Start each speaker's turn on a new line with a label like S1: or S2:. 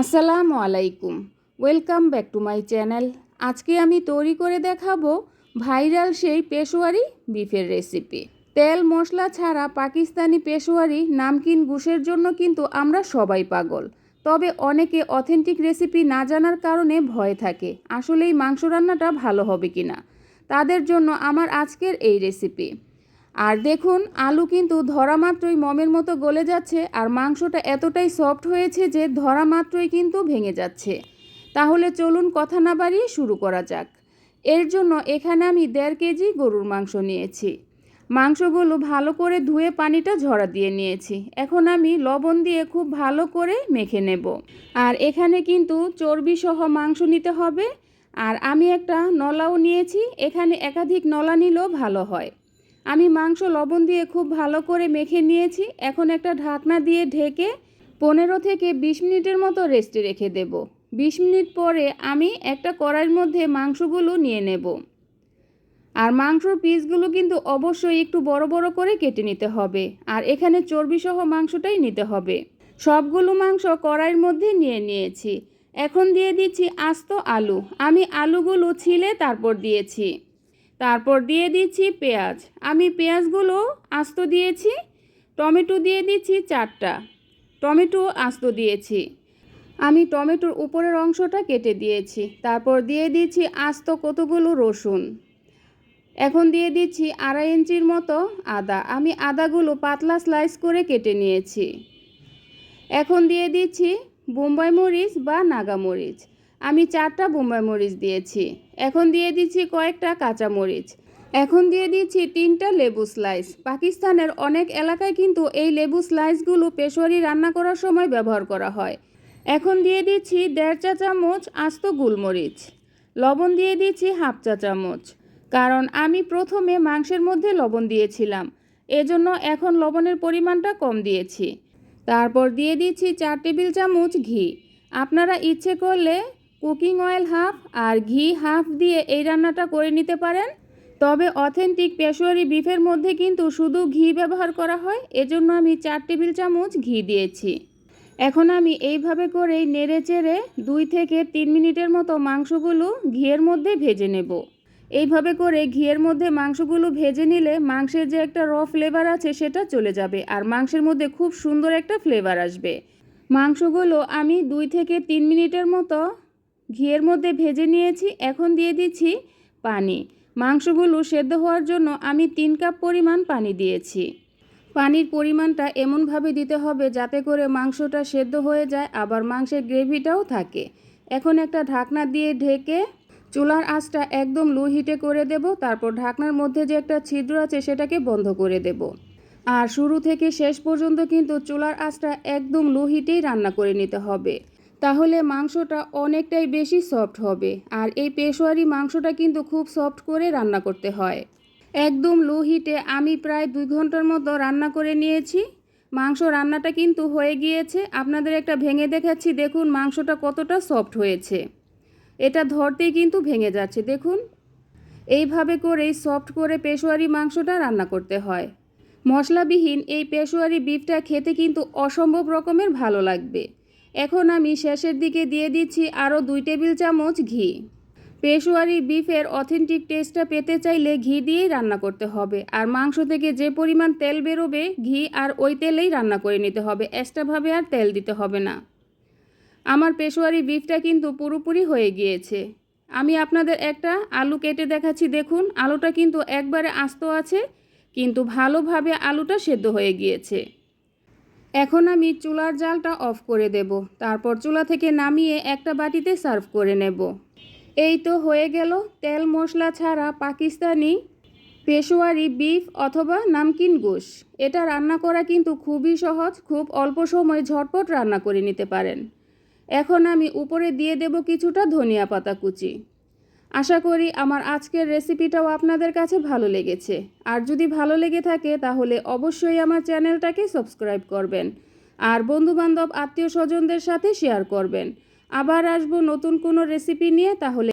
S1: আসসালামু আলাইকুম। Welcome back to my channel আজকে আমি তৈরি করে দেখাবো ভাইরাল সেই পেশোয়ারি বিফের রেসিপি তেল মশলা ছাড়া পাকিস্তানি পেশোয়ারি নামকিন গুশের জন্য কিন্তু আমরা সবাই পাগল। তবে অনেকে অথেন্টিক রেসিপি না জানার কারণে ভয় থাকে, আসলেই মাংস রান্নাটা ভালো হবে কিনা। তাদের জন্য আমার আজকের এই রেসিপি আর দেখুন, আলু কিন্তু ধরা মাত্রই মমের মতো গলে যাচ্ছে আর মাংসটা এতটাই সফট হয়েছে যে ধরা মাত্রই কিন্তু ভেঙে যাচ্ছে। তাহলে চলুন কথা না বাড়িয়ে শুরু করা যাক। এর জন্য এখানে আমি দেড় কেজি গরুর মাংস নিয়েছি। মাংসগুলো ভালো করে ধুয়ে পানিটা ঝরা দিয়ে নিয়েছি। এখন আমি লবণ দিয়ে খুব ভালো করে মেখে নেব। আর এখানে কিন্তু চর্বি সহ মাংস নিতে হবে। আর আমি একটা নলাও নিয়েছি। এখানে একাধিক নলা নিলেও ভালো হয়। আমি মাংস লবণ দিয়ে খুব ভালো করে মেখে নিয়েছি। এখন একটা ঢাকনা দিয়ে ঢেকে পনেরো থেকে বিশ মিনিটের মতো রেস্টে রেখে দেব। বিশ মিনিট পরে আমি একটা কড়াইয়ের মধ্যে মাংসগুলো নিয়ে নেব। আর মাংসর পিসগুলো কিন্তু অবশ্যই একটু বড় বড় করে কেটে নিতে হবে। আর এখানে চর্বিসহ মাংসটাই নিতে হবে। সবগুলো মাংস কড়াইয়ের মধ্যে নিয়ে নিয়েছি। এখন দিয়ে দিচ্ছি আস্ত আলু। আমি আলুগুলো ছিলে তারপর দিয়েছি। তারপর দিয়ে দিচ্ছি পেঁয়াজ। আমি পেঁয়াজগুলো আস্ত দিয়েছি, টমেটো দিয়ে দিচ্ছি চারটা। টমেটো আস্ত দিয়েছি। আমি টমেটোর উপরের অংশটা কেটে দিয়েছি। তারপর দিয়ে দিচ্ছি আস্ত কতগুলো রসুন। এখন দিয়ে দিচ্ছি আড়াই ইঞ্চির মতো আদা। আমি আদাগুলো পাতলা স্লাইস করে কেটে নিয়েছি। এখন দিয়ে দিচ্ছি বোম্বাই মরিচ বা নাগা মরিচ। আমি চারটা বোম্বাই মরিচ দিয়েছি। এখন দিয়ে দিচ্ছি কয়েকটা কাঁচা মরিচ। এখন দিয়ে দিচ্ছি তিনটা লেবু স্লাইস। পাকিস্তানের অনেক এলাকায় কিন্তু এই লেবু স্লাইসগুলো পেশোয়ারি রান্না করার সময় ব্যবহার করা হয়। এখন দিয়ে দিচ্ছি দেড় চা চামচ আস্ত গুলমরিচ। লবণ দিয়ে দিচ্ছি হাফ চা চামচ। কারণ আমি প্রথমে মাংসের মধ্যে লবণ দিয়েছিলাম। এজন্য এখন লবণের পরিমাণটা কম দিয়েছি। তারপর দিয়ে দিচ্ছি চার টেবিল চামচ ঘি। আপনারা ইচ্ছে করলে কুকিং অয়েল হাফ আর ঘি হাফ দিয়ে এই রান্নাটা করে নিতে পারেন। তবে অথেন্টিক পেশোয়ারি বিফের মধ্যে কিন্তু শুধু ঘি ব্যবহার করা হয়, এজন্য আমি চার টেবিল চামচ ঘি দিয়েছি। এখন আমি এইভাবে করেই নেড়ে চেড়ে দুই থেকে তিন মিনিটের মতো মাংসগুলো ঘিয়ের মধ্যে ভেজে নেব। এইভাবে করে ঘিয়ের মধ্যে মাংসগুলো ভেজে নিলে মাংসের যে একটা র ফ্লেভার আছে সেটা চলে যাবে আর মাংসের মধ্যে খুব সুন্দর একটা ফ্লেভার আসবে। মাংসগুলো আমি দুই থেকে তিন মিনিটের মতো ঘিয়ের মধ্যে ভেজে নিয়েছি, এখন দিয়ে দিচ্ছি পানি। মাংসগুলো সেদ্ধ হওয়ার জন্য আমি তিন কাপ পরিমাণ পানি দিয়েছি। পানির পরিমাণটা এমনভাবে দিতে হবে যাতে করে মাংসটা সেদ্ধ হয়ে যায়, আবার মাংসের গ্রেভিটাও থাকে। এখন একটা ঢাকনা দিয়ে ঢেকে চুলার আঁচটা একদম লো হিটে করে দেব, তারপর ঢাকনার মধ্যে যে একটা ছিদ্র আছে সেটাকে বন্ধ করে দেব। আর শুরু থেকে শেষ পর্যন্ত কিন্তু চুলার আঁচটা একদম লো হিটেই রান্না করে নিতে হবে। তাহলে মাংসটা অনেকটাই বেশি সফট হবে। আর এই পেশোয়ারি মাংসটা কিন্তু খুব সফট করে রান্না করতে হয়। একদম লো হিটে আমি প্রায় দুই ঘণ্টার মতো রান্না করে নিয়েছি। মাংস রান্নাটা কিন্তু হয়ে গিয়েছে। আপনাদের একটা ভেঙে দেখাচ্ছি। দেখুন মাংসটা কতটা সফট হয়েছে। এটা ধরতেই কিন্তু ভেঙে যাচ্ছে। দেখুন। এইভাবে করেই সফট করে পেশোয়ারি মাংসটা রান্না করতে হয়। মশলাবিহীন এই পেশোয়ারি বিফটা খেতে কিন্তু অসম্ভব রকমের ভালো লাগবে। এখন আমি শেষের দিকে দিয়ে দিচ্ছি আরও দুই টেবিল চামচ ঘি। পেশোয়ারি বিফের অথেন্টিক টেস্টটা পেতে চাইলে ঘি দিয়েই রান্না করতে হবে। আর মাংস থেকে যে পরিমাণ তেল বেরোবে, ঘি আর ওই তেলেই রান্না করে নিতে হবে। এক্সট্রাভাবে আর তেল দিতে হবে না। আমার পেশোয়ারি বিফটা কিন্তু পুরোপুরি হয়ে গিয়েছে। আমি আপনাদের একটা আলু কেটে দেখাচ্ছি, দেখুন। আলুটা কিন্তু একবারে আস্ত আছে, কিন্তু ভালোভাবে আলুটা সেদ্ধ হয়ে গিয়েছে। এখন আমি চুলার জালটা অফ করে দেব। তারপর চুলা থেকে নামিয়ে একটা বাটিতে সার্ভ করে নেব। এই তো হয়ে গেল তেল মশলা ছাড়া পাকিস্তানি পেশোয়ারি বিফ অথবা নামকিন গোশ। এটা রান্না করা কিন্তু খুবই সহজ, খুব অল্প সময় ঝটপট রান্না করে নিতে পারেন। এখন আমি উপরে দিয়ে দেব কিছুটা ধনিয়া পাতা কুচি। আশা করি আমার আজকের রেসিপিটাও আপনাদের কাছে ভালো লেগেছে। আর যদি ভালো লেগে থাকে, তাহলে অবশ্যই আমার চ্যানেলটাকে সাবস্ক্রাইব করবেন। আর বন্ধুবান্ধব, আত্মীয় স্বজনদের সাথে শেয়ার করবেন। আবার আসব নতুন কোনো রেসিপি নিয়ে, তাহলে